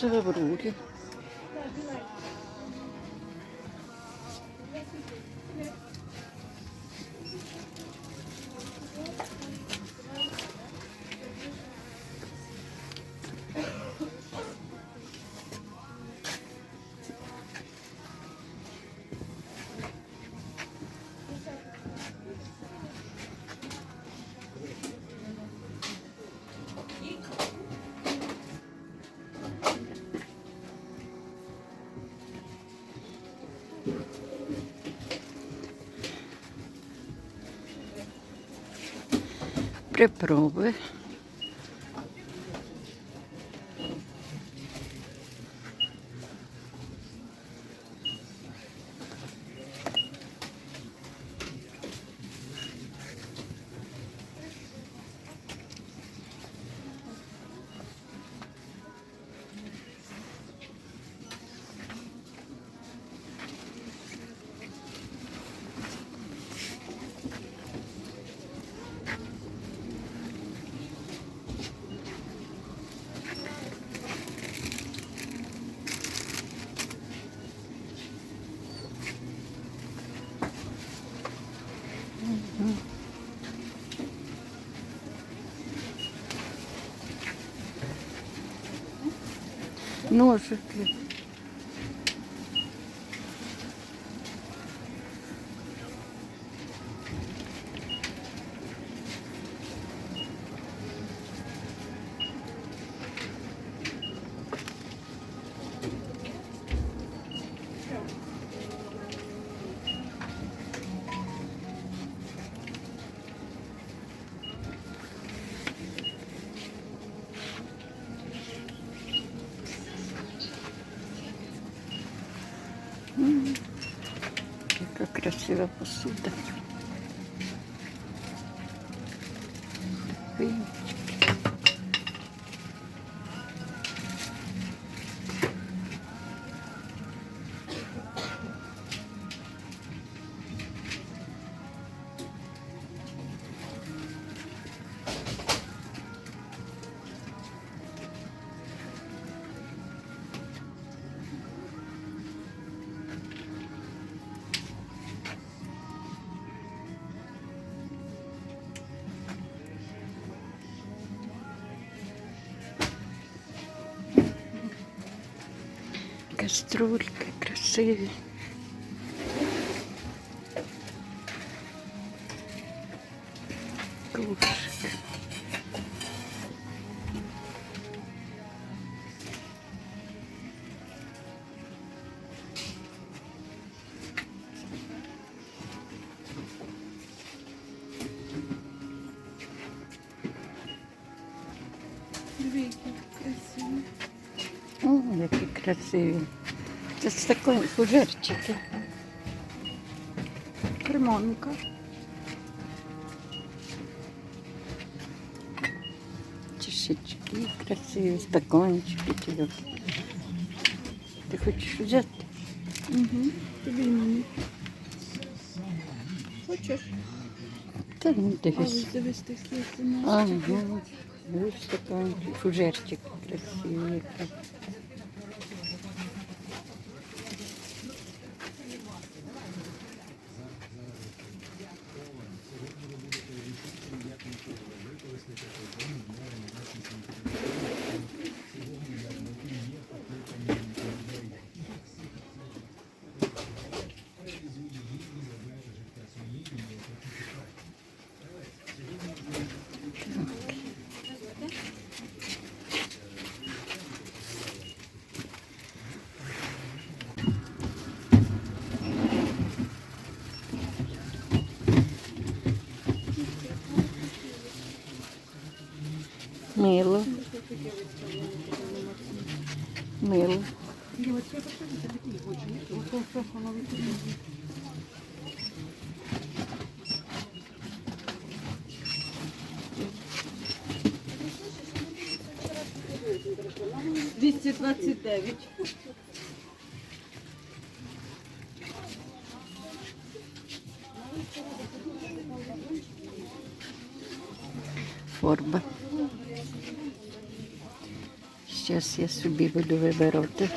Це в Аврорі. Приправи. Ножики. Красива посуда. Каструльки красиві. Ковшик. Двійки красиві. О, які красиві. Це з такої фужерчики. Кремонка. Чешечки красиві, стаканчики тебе. Ти хочеш взяти? Угу. Тобі мені. Хочеш? Та ну дивись. ось дивись такі. Ага. Ось стаканчик, фужерчик красивий. який. Мило. Двісті двадцять дев'ять. Форба. Зараз я собі буду вибирати.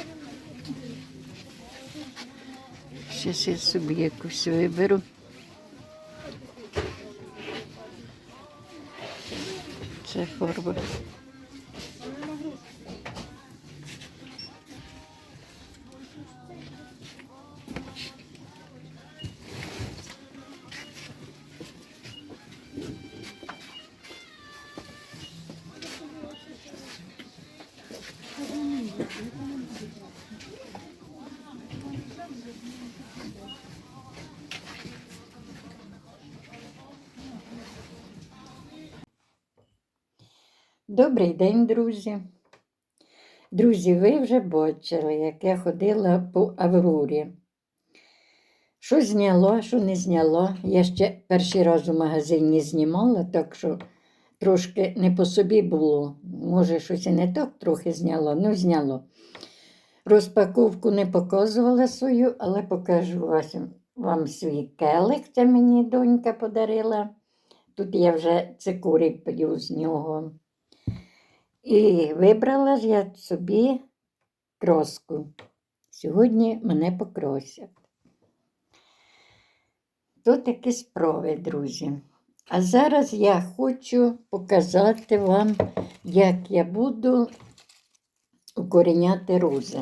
Зараз я собі якусь виберу. Це фарба. Добрий день, друзі. Друзі, ви вже бачили, як я ходила по Аврорі. Що зняло, що не зняло. Я ще перший раз у магазині знімала, так що трошки не по собі було. Може, щось і не так трохи зняло, ну зняло. Розпаковку не показувала свою, але покажу вам свій келик. Це мені донька подарила. Тут я вже цикурі п'ю з нього. І вибрала ж я собі кроску. Сьогодні мене покросять. То такі справи, друзі. А зараз я хочу показати вам, як я буду укореняти рози.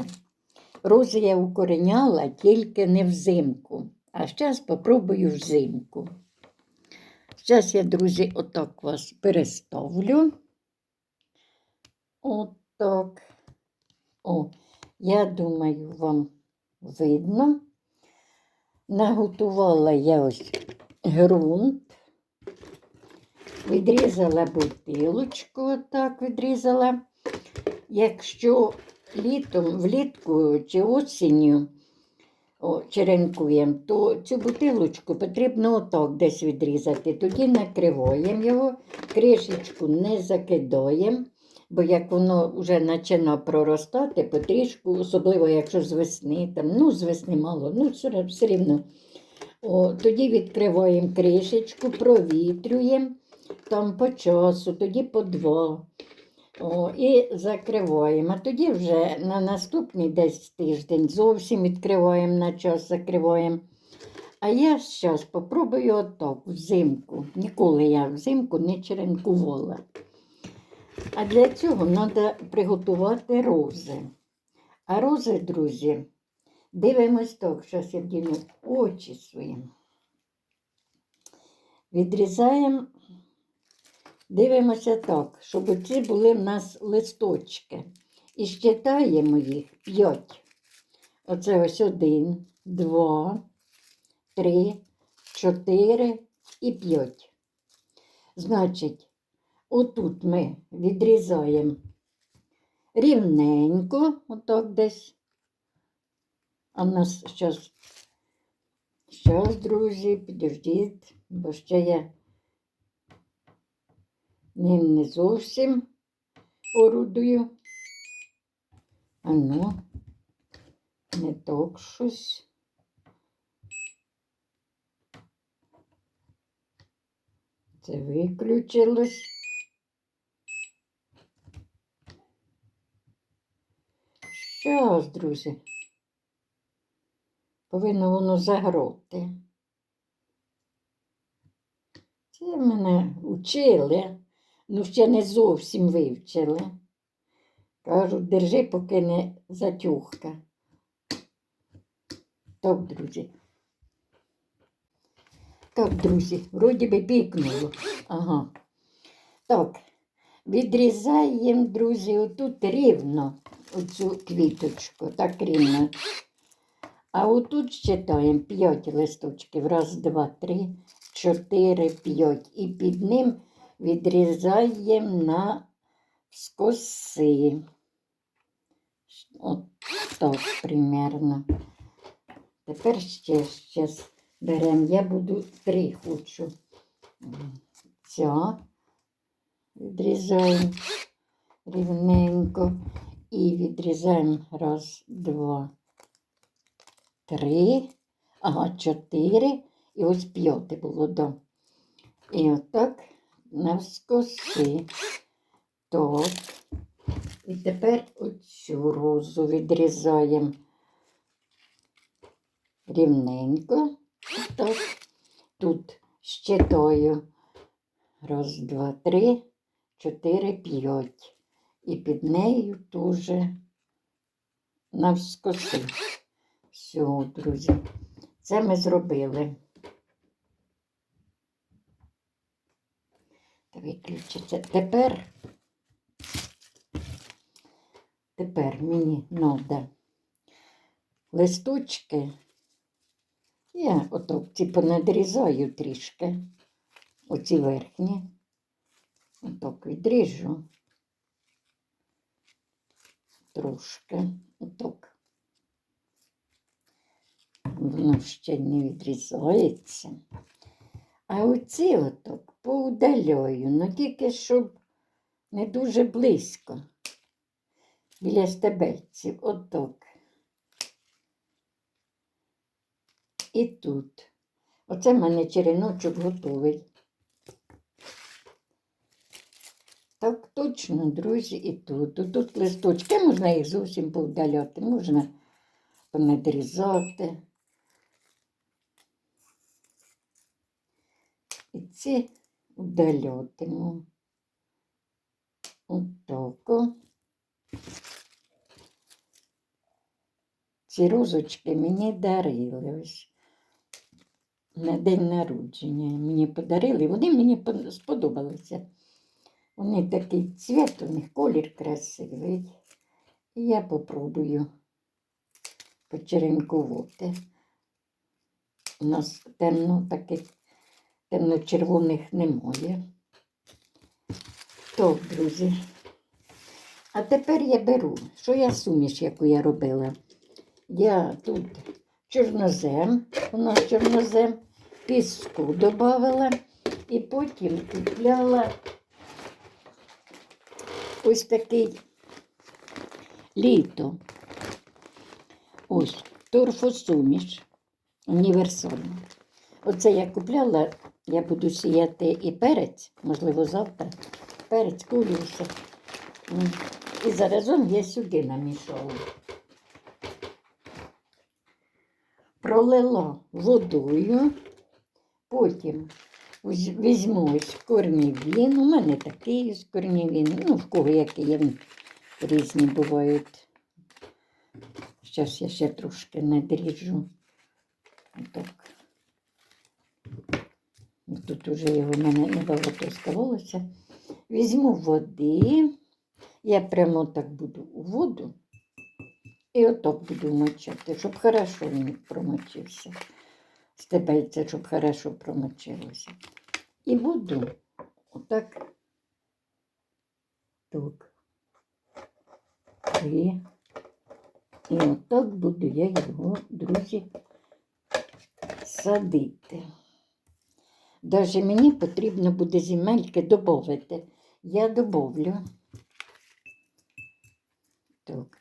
Рози я укореняла тільки не взимку, а зараз спробую взимку. Зараз я, друзі, отак вас переставлю. Отак. О, я думаю, вам видно. Наготувала я ось ґрунт, відрізала бутилочку, отак відрізала. Якщо літом, влітку чи осінню о, черенкуємо, то цю бутилочку потрібно отак десь відрізати. Тоді накриваємо його, кришечку не закидаємо. Бо як воно вже починає проростати потрішку, особливо якщо з весни, там, ну з весни мало, ну все, все рівно. О, тоді відкриваємо кришечку, провітрюємо там по часу, тоді по два. О, і закриваємо. А тоді вже на наступний десь тиждень зовсім відкриваємо на час, закриваємо. А я зараз спробую отак взимку. Ніколи я взимку не черенкувала. А для цього треба приготувати рози. А рози, друзі, дивимось так, зараз я вдіну очі свої. Відрізаємо, дивимося так, щоб оці були в нас листочки. І щитаємо їх п'ять. Оце ось один, два, три, чотири і п'ять. Значить, Отут ми відрізаємо рівненько, отак десь. А в нас зараз, зараз, друзі, підождіть, бо ще я ним не зовсім орудую. А ну, не так щось. Це виключилось. Щас, друзі. Повинно воно загроти. Це мене вчили, ну ще не зовсім вивчили. Кажуть, держи, поки не затюхка. Так, друзі. Так, друзі, вроді би пікнуло. Ага. Так, відрізаємо, друзі, отут рівно оцю квіточку, так рівно. А отут читаємо 5 листочків. Раз, два, три, чотири, п'ять. І під ним відрізаємо на скоси. От так примерно. Тепер ще щас беремо. Я буду три хочу. Ця відрізаємо рівненько. І відрізаємо раз, два, три, ага, чотири. І ось п'яте було, да. І отак навскоси. Так. І тепер оцю розу відрізаємо рівненько. Так. Тут щитаю. Раз, два, три, чотири, п'ять. І під нею теж навскоси. Все, друзі. Це ми зробили. Та виключиться. Тепер, тепер мені треба листочки. Я отак ці понадрізаю трішки. Оці верхні. Отак відріжу. Трошки. Отак. Воно ще не відрізається. А оці отак поудаляю, ну тільки щоб не дуже близько. Біля стебельців, отак. І тут. Оце в мене череночок готовий. Так точно, друзі, і тут. Тут, листочки, можна їх зовсім повдаляти, можна понадрізати. І ці удалятиму. Отако. Ці розочки мені дарили ось на день народження. Мені подарили, вони мені сподобалися. Вони такий цвіт, у них колір красивий. І я попробую почеренкувати. У нас темно таких темно-червоних немає. Так, друзі. А тепер я беру, що я суміш, яку я робила. Я тут чорнозем, у нас чорнозем, піску додавала і потім купляла ось такий літо. Ось торфосуміш універсальний. Оце я купляла, я буду сіяти і перець, можливо, завтра. Перець кулюся. М. І заразом я сюди намішала. Пролила водою, потім візьму ось корнівін. У мене такий ось корнівін, ну, в кого який різні бувають. Зараз я ще трошки надріжу. Отак. Тут уже його в мене небагато оставалося. Візьму води. Я прямо так буду у воду. І отак буду мочати, щоб хорошо він промочився. Стебельце, щоб хорошо промочилося. І буду отак. Так. І, і отак буду я його, друзі, садити. Даже мені потрібно буде земельки додати. Я добавлю. Так.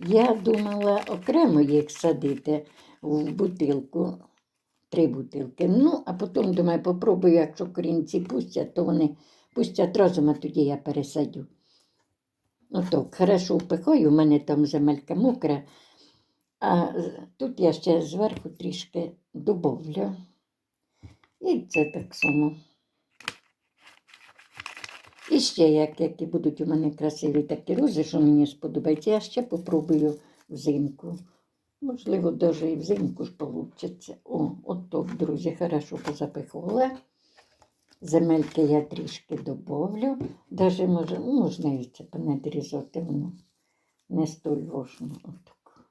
Я думала окремо їх садити в бутилку, три бутилки. Ну, а потім думаю, попробую, якщо корінці пустять, то вони пустять разом, а тоді я пересадю. Отак, хорошо впихаю, у мене там земелька мокра, а тут я ще зверху трішки добавлю. І це так само. І ще, як, які будуть у мене красиві такі рози, що мені сподобається, я ще попробую взимку. Можливо, навіть і взимку ж вийде. О, от так, друзі, хорошо позапихувала. Земельки я трішки добавлю. Даже може, ну, можна і це понадрізати, воно не столь важно. Отак.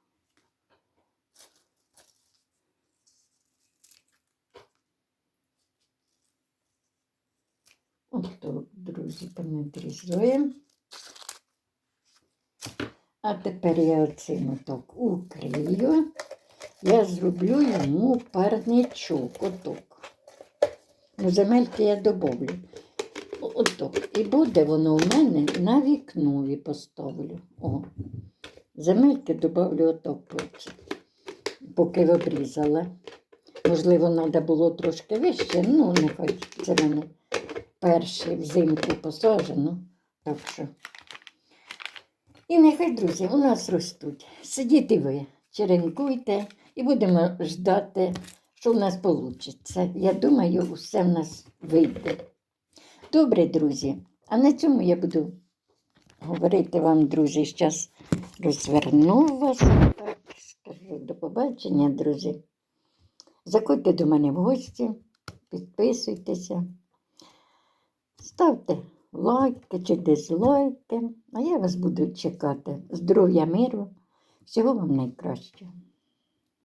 Отак, друзі, понадрізуємо. А тепер я оцим отак укрию. Я зроблю йому парничок. Отак. Ну, земельки я добавлю. О- Отак. І буде воно у мене на вікнові поставлю. О. Земельки добавлю отак поки, поки обрізала. Можливо, треба було трошки вище, ну нехай це мене перший взимку посаджено. Так що. І нехай, друзі, у нас ростуть. Сидіть ви, черенкуйте і будемо ждати, що в нас вийде. Я думаю, все в нас вийде. Добре, друзі. А на цьому я буду говорити вам, друзі, зараз розверну вас. Так, скажу до побачення, друзі. Заходьте до мене в гості, підписуйтеся, ставте лайки чи дизлайки, а я вас буду чекати. Здоров'я, миру, всього вам найкращого.